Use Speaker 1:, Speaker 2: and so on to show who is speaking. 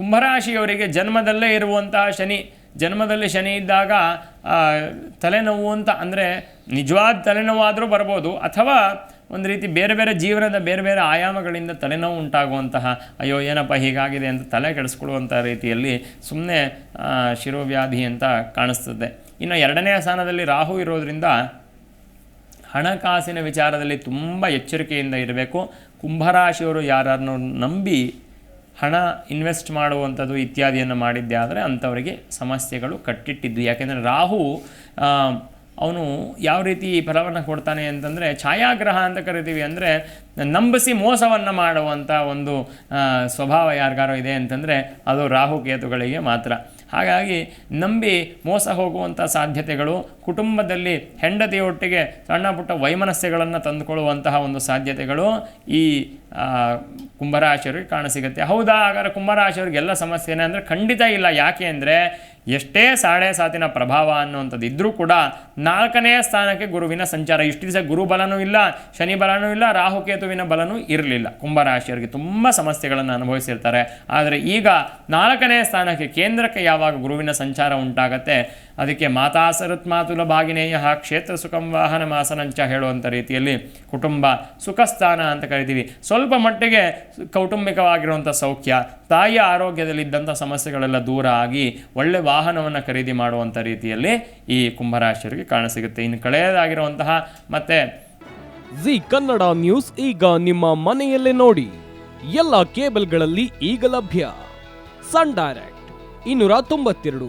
Speaker 1: ಕುಂಭರಾಶಿಯವರಿಗೆ ಜನ್ಮದಲ್ಲೇ ಇರುವಂತಹ ಶನಿ, ಜನ್ಮದಲ್ಲಿ ಶನಿ ಇದ್ದಾಗ ತಲೆನೋವು ಅಂತ ಅಂದರೆ ನಿಜವಾದ ತಲೆನೋವಾದರೂ ಬರ್ಬೋದು, ಅಥವಾ ಒಂದು ರೀತಿ ಬೇರೆ ಬೇರೆ ಜೀವನದ ಬೇರೆ ಬೇರೆ ಆಯಾಮಗಳಿಂದ ತಲೆನೋವು ಉಂಟಾಗುವಂತಹ, ಅಯ್ಯೋ, ಏನಪ್ಪ ಹೀಗಾಗಿದೆ ಅಂತ ತಲೆ ಕೆಡಿಸ್ಕೊಳ್ಳುವಂಥ ರೀತಿಯಲ್ಲಿ ಸುಮ್ಮನೆ ಶಿರೋವ್ಯಾಧಿ ಅಂತ ಕಾಣಿಸ್ತದೆ. ಇನ್ನು ಎರಡನೇ ಸ್ಥಾನದಲ್ಲಿ ರಾಹು ಇರೋದರಿಂದ ಹಣಕಾಸಿನ ವಿಚಾರದಲ್ಲಿ ತುಂಬ ಎಚ್ಚರಿಕೆಯಿಂದ ಇರಬೇಕು. ಕುಂಭರಾಶಿಯವರು ಯಾರನ್ನು ನಂಬಿ ಹಣ ಇನ್ವೆಸ್ಟ್ ಮಾಡುವಂಥದ್ದು ಇತ್ಯಾದಿಯನ್ನು ಮಾಡಿದ್ದೇ ಆದರೆ ಅಂಥವರಿಗೆ ಸಮಸ್ಯೆಗಳು ಕಟ್ಟಿಟ್ಟಿದ್ದು. ಯಾಕೆಂದರೆ ರಾಹು ಅವನು ಯಾವ ರೀತಿ ಫಲವನ್ನು ಕೊಡ್ತಾನೆ ಅಂತಂದರೆ ಛಾಯಾಗ್ರಹ ಅಂತ ಕರಿತೀವಿ ಅಂದರೆ ನಂಬಿಸಿ ಮೋಸವನ್ನು ಮಾಡುವಂಥ ಒಂದು ಸ್ವಭಾವ ಯಾರಿಗಾರೋ ಇದೆ ಅಂತಂದರೆ ಅದು ರಾಹು ಕೇತುಗಳಿಗೆ ಮಾತ್ರ. ಹಾಗಾಗಿ ನಂಬಿ ಮೋಸ ಹೋಗುವಂಥ ಸಾಧ್ಯತೆಗಳು ಕುಟುಂಬದಲ್ಲಿ ಹೆಂಡತಿಯೊಟ್ಟಿಗೆ ಸಣ್ಣ ಪುಟ್ಟ ವೈಮನಸ್ಯಗಳನ್ನು ತಂದುಕೊಳ್ಳುವಂತಹ ಒಂದು ಸಾಧ್ಯತೆಗಳು ಈ ಕುಂಭರಾಶಿಯವ್ರಿಗೆ ಕಾಣಸಿಗುತ್ತೆ. ಹೌದಾ, ಹಾಗಾದ್ರೆ ಕುಂಭರಾಶಿಯವ್ರಿಗೆ ಎಲ್ಲ ಸಮಸ್ಯೆನೇ ಅಂದರೆ ಖಂಡಿತ ಇಲ್ಲ. ಯಾಕೆ ಅಂದರೆ ಎಷ್ಟೇ ಸಾಡೆ ಸಾತಿನ ಪ್ರಭಾವ ಅನ್ನುವಂಥದ್ದು ಇದ್ದರೂ ಕೂಡ ನಾಲ್ಕನೇ ಸ್ಥಾನಕ್ಕೆ ಗುರುವಿನ ಸಂಚಾರ. ಇಷ್ಟು ದಿವಸ ಗುರು ಬಲನೂ ಇಲ್ಲ, ಶನಿ ಬಲನೂ ಇಲ್ಲ ರಾಹುಕೇತುವಿನ ಬಲನೂ ಇರಲಿಲ್ಲ. ಕುಂಭರಾಶಿಯವರಿಗೆ ತುಂಬ ಸಮಸ್ಯೆಗಳನ್ನು ಅನುಭವಿಸಿರ್ತಾರೆ. ಆದರೆ ಈಗ ನಾಲ್ಕನೇ ಸ್ಥಾನಕ್ಕೆ ಕೇಂದ್ರಕ್ಕೆ ಯಾವಾಗ ಗುರುವಿನ ಸಂಚಾರ ಉಂಟಾಗತ್ತೆ? ಅದಕ್ಕೆ ಮಾತಾ ಸರತ್ ಮಾತುಲ ಭಾಗಿನೇಯ ಕ್ಷೇತ್ರ ಸುಖಂ ವಾಹನ ಮಾಸನಂಚ ಹೇಳುವಂಥ ರೀತಿಯಲ್ಲಿ ಕುಟುಂಬ ಸುಖಸ್ಥಾನ ಅಂತ ಕರಿತೀವಿ. ಸ್ವಲ್ಪ ಮಟ್ಟಿಗೆ ಕೌಟುಂಬಿಕವಾಗಿರುವಂಥ ಸೌಖ್ಯ, ತಾಯಿಯ ಆರೋಗ್ಯದಲ್ಲಿದ್ದಂಥ ಸಮಸ್ಯೆಗಳೆಲ್ಲ ದೂರ ಆಗಿ ಒಳ್ಳೆ ವಾಹನವನ್ನು ಖರೀದಿ ಮಾಡುವಂಥ ರೀತಿಯಲ್ಲಿ ಈ ಕುಂಭರಾಶಿಯರಿಗೆ ಕಾಣಸಿಗುತ್ತೆ ಇನ್ನು ಕಳೆಯದಾಗಿರುವಂತಹ ಮತ್ತೆ
Speaker 2: ಜಿ ಕನ್ನಡ ನ್ಯೂಸ್ ಈಗ ನಿಮ್ಮ ಮನೆಯಲ್ಲೇ ನೋಡಿ. ಎಲ್ಲ ಕೇಬಲ್ಗಳಲ್ಲಿ ಈಗ ಲಭ್ಯ. ಸನ್ ಡೈರೆಕ್ಟ್, ಇನ್ನೂರ ತೊಂಬತ್ತೆರಡು.